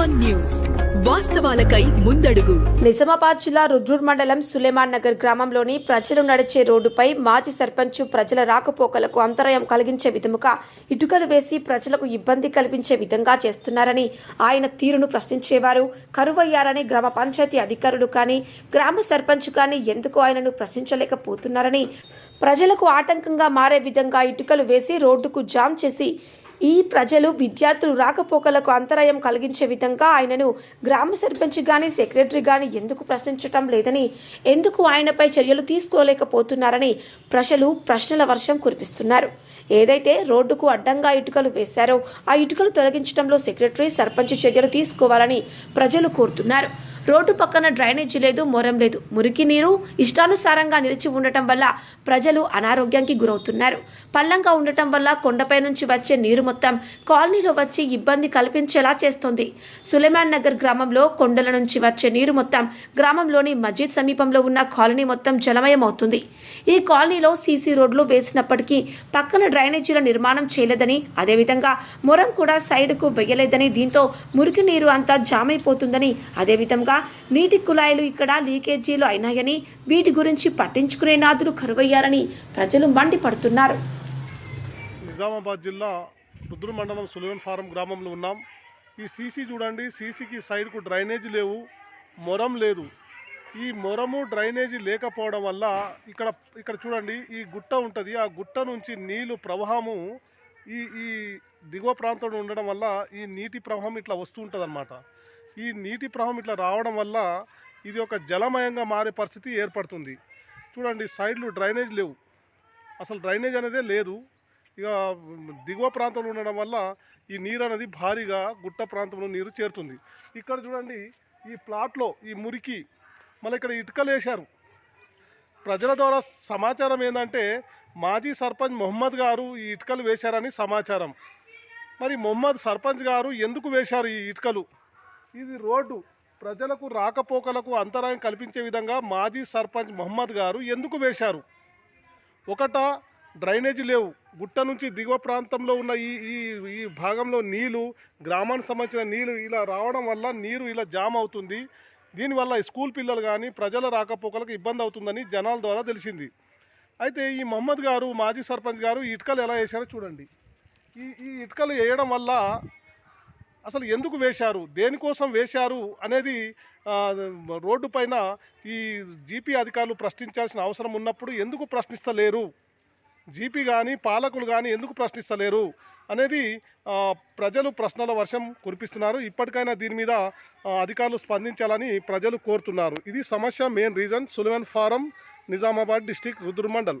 One news వాస్తవాలకై ముందడుగు. నిజామాబాద్ జిల్లా రుద్రూర్ మండలం సులేమాన్ నగర్ గ్రామంలోని ప్రజలు నడిచే రోడ్డుపై మాజీ సర్పంచ్ ప్రజల రాకపోకలకు అంతరాయం కలిగించే విధముగా ఇటుకలు వేసి ప్రజలకు ఇబ్బంది కల్పించే విధంగా చేస్తున్నారని ఆయన తీరును ప్రశ్నించేవారు. కరువయ్యారని గ్రామ పంచాయతీ అధికారులు కానీ గ్రామ సర్పంచ్ కానీ ఎందుకు ఆయనను ప్రశ్నించలేకపోతున్నారని ప్రజలకు ఆటంకంగా మారే విధంగా ఇటుకలు వేసి రోడ్డుకు జామ్ చేసి ఈ ప్రజలు విద్యార్థులు రాకపోకలకు అంతరాయం కలిగించే విధంగా ఆయనను గ్రామ సర్పంచ్ కానీ సెక్రటరీ కానీ ఎందుకు ప్రశ్నించటం లేదని ఎందుకు ఆయనపై చర్యలు తీసుకోలేకపోతున్నారని ప్రజలు ప్రశ్నల వర్షం కురిపిస్తున్నారు. ఏదైతే రోడ్డుకు అడ్డంగా ఇటుకలు వేశారో ఆ ఇటుకలు తొలగించడంలో సెక్రటరీ సర్పంచ్ చర్యలు తీసుకోవాలని ప్రజలు కోరుతున్నారు. రోడ్డు పక్కన డ్రైనేజీ లేదు మొరం లేదు. మురికి నీరు ఇష్టానుసారంగా నిలిచి ఉండటం వల్ల ప్రజలు అనారోగ్యానికి గురవుతున్నారు. పల్లంగా ఉండటం వల్ల కొండపై నుంచి వచ్చే నీరు మొత్తం కాలనీలో వచ్చి ఇబ్బంది కల్పించేలా చేస్తోంది. సులేమాన్ నగర్ గ్రామంలో కొండల నుంచి వచ్చే నీరు మొత్తం గ్రామంలోని మస్జిద్ సమీపంలో ఉన్న కాలనీ మొత్తం జలమయమవుతుంది. ఈ కాలనీలో సీసీ రోడ్లు వేసినప్పటికీ పక్కన డ్రైనేజీల నిర్మాణం చేయలేదని అదేవిధంగా మొరం కూడా సైడ్కు వెయ్యలేదని దీంతో మురికి నీరు అంతా జామైపోతుందని అయిపోతుందని అదేవిధంగా నీటి కుళాయిలు ఇక్కడ లీకేజీలు అయినాయని వీటి గురించి పట్టించుకునే నాదులు కరువయ్యారని ప్రజలు మండిపడుతున్నారు. నిజామాబాద్ జిల్లా రుద్రు మండలం సులివన్ ఫారం గ్రామంలో ఉన్నాం. ఈ సీసీ చూడండి సీసీకి సైడ్కు డ్రైనేజీ లేవు మొరం లేదు. ఈ మొరము డ్రైనేజీ లేకపోవడం వల్ల ఇక్కడ ఇక్కడ చూడండి ఈ గుట్ట ఉంటుంది. ఆ గుట్ట నుంచి నీళ్ళు ప్రవాహము ఈ ఈ దిగువ ప్రాంతంలో ఉండడం వల్ల ఈ నీటి ప్రవాహం ఇట్లా వస్తూ ఉంటుంది ఈ నీటి ప్రవాహం ఇట్లా రావడం వల్ల ఇది ఒక జలమయంగా మారే పరిస్థితి ఏర్పడుతుంది. చూడండి సైడ్లు డ్రైనేజ్ లేవు. అసలు డ్రైనేజ్ అనేదే లేదు. ఇక దిగువ ప్రాంతంలో ఉండడం వల్ల ఈ నీరు అనేది భారీగా గుట్ట ప్రాంతంలో నీరు చేరుతుంది. ఇక్కడ చూడండి ఈ ప్లాట్లో ఈ మురికి మళ్ళీ ఇక్కడ ఇటుకలు వేశారు ప్రజల ద్వారా సమాచారం ఏంటంటే మాజీ సర్పంచ్ మొహమ్మద్ గారు ఈ ఇటుకలు వేశారని సమాచారం. మరి మొహమ్మద్ సర్పంచ్ గారు ఎందుకు వేశారు ఈ ఇటుకలు? ఇది రోడ్డు. ప్రజలకు రాకపోకలకు అంతరాయం కల్పించే విధంగా మాజీ సర్పంచ్ మహమ్మద్ గారు ఎందుకు వేశారు? ఒకట డ్రైనేజీ లేవు. గుట్ట నుంచి దిగువ ప్రాంతంలో ఉన్న ఈ ఈ ఈ భాగంలో నీళ్ళు గ్రామానికి సంబంధించిన నీళ్ళు ఇలా రావడం వల్ల నీరు ఇలా జామ్ అవుతుంది. దీనివల్ల ఈ స్కూల్ పిల్లలు కానీ ప్రజల రాకపోకలకు ఇబ్బంది అవుతుందని జనాల ద్వారా తెలిసింది. అయితే ఈ మహమ్మద్ గారు మాజీ సర్పంచ్ గారు ఈ ఇటుకలు ఎలా వేశారో చూడండి. ఈ ఈ ఇటుకలు వేయడం వల్ల అసలు ఎందుకు వేశారు? దేనికోసం వేశారు? అనేది రోడ్డుపైన రోడ్డు పైన ఈ జీపీ అధికారులు ప్రశ్నించాల్సిన అవసరం ఉన్నప్పుడు ఎందుకు ప్రశ్నిస్తలేరు? జీపీ కానీ పాలకులు కానీ ఎందుకు ప్రశ్నిస్తలేరు? అనేది ప్రజలు ప్రశ్నల వర్షం కురిపిస్తున్నారు. ఇప్పటికైనా దీని మీద అధికారులు స్పందించాలని ప్రజలు కోరుతున్నారు. ఇది సమస్య మెయిన్ రీజన్. సులివన్ ఫారం నిజామాబాద్ డిస్టిక్ రుద్రమండల్